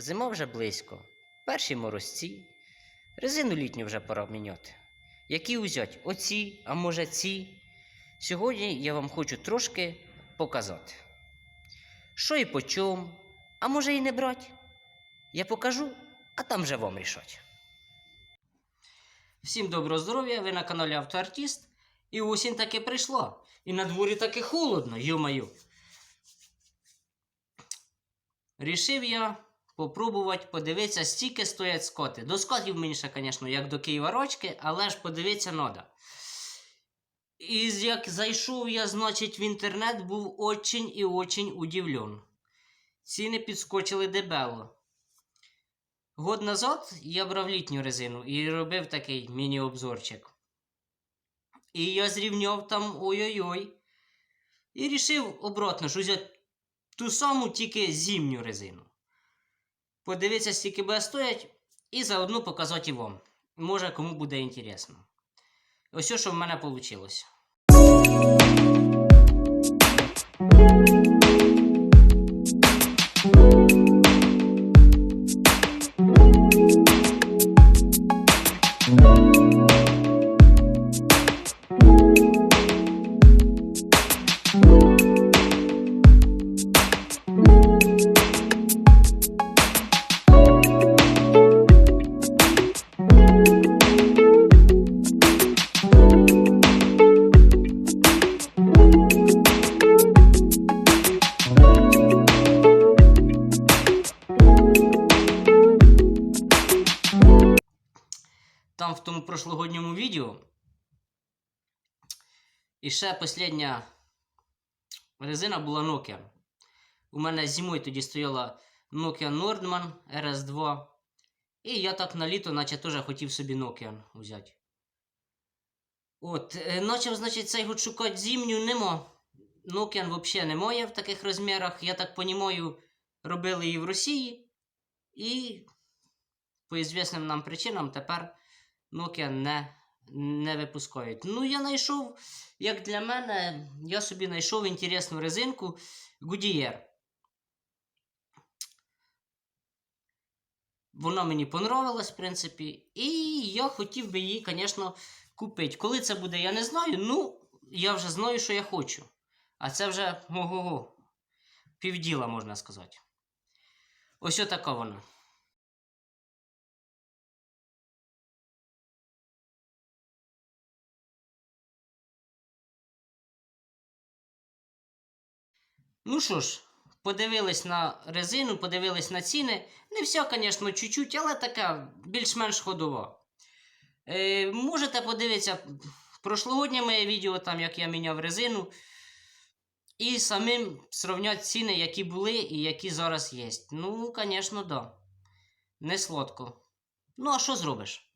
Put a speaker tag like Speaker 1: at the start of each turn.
Speaker 1: Зима вже близько, перші морозці, резину літню вже пора міняти. Які узять? Оці, а може ці. Сьогодні я вам хочу трошки показати. Що і по чому, а може і не брать. Я покажу, а там вже вам рішать. Всім доброго здоров'я, ви на каналі Автоартіст. І осінь таки прийшла. І на дворі таки холодно, йо-маю. Рішив я попробувати подивитися, стільки стоять скоти. До скотів менше, звісно, як до Києва рочки, але ж подивитися треба. І як зайшов я, значить, в інтернет, був очень і очень удивлен. Ціни підскочили дебело. Год назад я брав літню резину і робив такий міні-обзорчик. І я зрівняв там ой-ой-ой. І рішив обратно ж взяти ту саму тільки зимню резину. Подивитися, скільки буде стоять, і заодно показати вам. Може, кому буде інтересно. Ось що в мене вийшло. Там в тому прошлогодньому відео. І ще остання резина була Nokia. У мене зимою тоді стояла Nokia Nordman RS2. І я так на літо, наче теж хотів собі Nokia взяти. От, е, почав, значить, цей год шукати зимню, нема. Nokia взагалі немає в таких розмірах. Я так розумію, робили її в Росії. І по ізвісним нам причинам тепер Nokia не, не випускають. Ну, я знайшов, як для мене, я собі знайшов інтересну резинку Goodyear. Вона мені понравилась, в принципі, і я хотів би її, звісно, купити. Коли це буде, я не знаю. Ну, я вже знаю, що я хочу. А це вже ого-го, півділа, можна сказати. Ось така вона. Ну що ж, подивились на резину, подивились на ціни. Не все, звісно, чуть-чуть, але така більш-менш ходова. Е, можете подивитися прошлогоднє моє відео, там, як я міняв резину. І самим сравняти ціни, які були і які зараз є. Ну, звісно, да. Не сладко. Ну, а що зробиш?